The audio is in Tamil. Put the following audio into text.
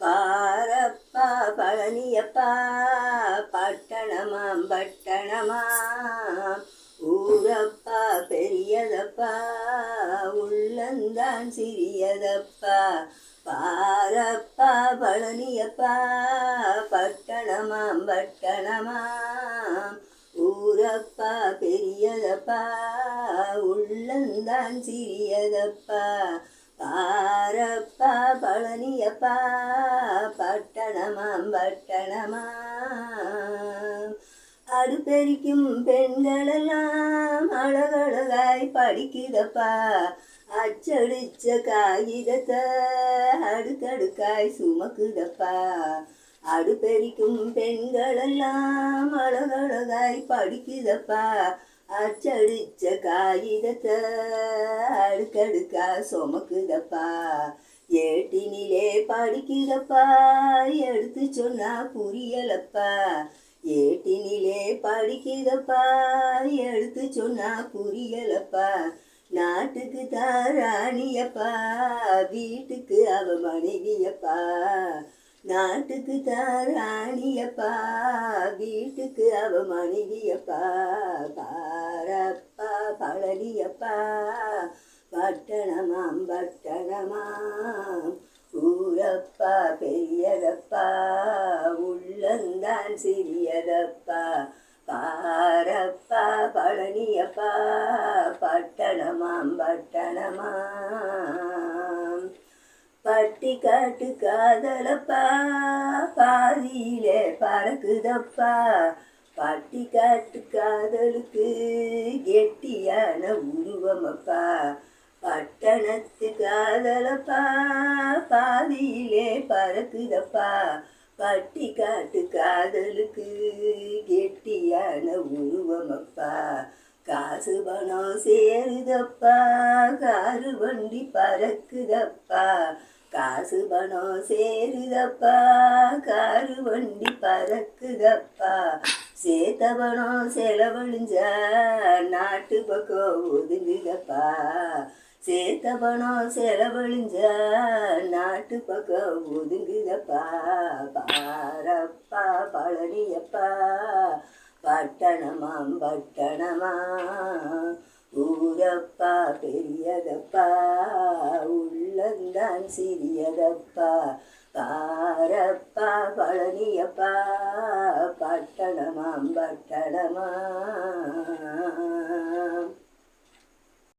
பாரப்பா பழனியப்பா பட்டணமாம் பட்டணமாம் ஊரப்பா பெரியதப்பா? உள்ளந்தான் சிறியதப்பா பாரப்பா பழனியப்பா பட்டணமாம் பட்டணமாம். ஊரப்பா பெரியதப்பா உள்ளந்தான் சிறியதப்பா பாரப்பா பழனியப்பா பட்டணமாம் பட்டணமாம். அடுப்பெரிக்கும் பெண்களெல்லாம் அழகழகாய் படிக்குதப்பா அச்சடிச்ச காகிதத்தை அடுக்கடுக்காய் சுமக்குதப்பா. அடுப்பெரிக்கும் பெண்களெல்லாம் அழகழகாய் படிக்குதப்பா. அச்சடிச்ச காகிதத்தை அடுக்கடுக்கா சுமக்குதப்பா. ஏட்டினிலே படிக்குதப்பா எடுத்து சொன்னா புரியலப்பா. ஏட்டினிலே படிக்குதப்பா எடுத்து சொன்னா புரியலப்பா. நாட்டுக்கு தாராணியப்பா வீட்டுக்கு அவ மனைவியப்பா. நாட்டுக்கு தாராணியப்பா வீட்டுக்கு அவ மனைவியப்பா. பாரப்பா பழனியப்பா பட்டணமாம் பட்டணமாம். ஊரப்பா பெரியதப்பா உள்ளந்தான் சிறியதப்பா. பாரப்பா பழனியப்பா பட்டணமாம் பட்டணமாம். பட்டி காட்டு காதலப்பா பாதியிலே பறக்குதப்பா. பட்டி காட்டு காதலுக்கு கெட்டியான உருவமப்பா. பட்டணத்து காதலப்பா பாதியிலே பறக்குதப்பா. பட்டி காட்டு காதலுக்கு கெட்டியான உருவமப்பா. காசு பணம் சேருதப்பா காரு வண்டி பறக்குதப்பா. காசு பணம் சேருதப்பா காரு வண்டி பறக்குதப்பா. சேத்த பணம் செலவழிஞ்சா நாட்டு பக்கம் ஒதுங்குதப்பா. சேத்த பணம் செலவழிஞ்சா நாட்டு பக்கம் ஒதுங்குதப்பா. பாரப்பா பழனியப்பா. பட்டணமாம் பட்டணமா? ஊரப்பா பெரியதப்பா உள்ளந்தான் சிறியதப்பா. பாரப்பா பழனியப்பா பட்டணமாம் பட்டணமா?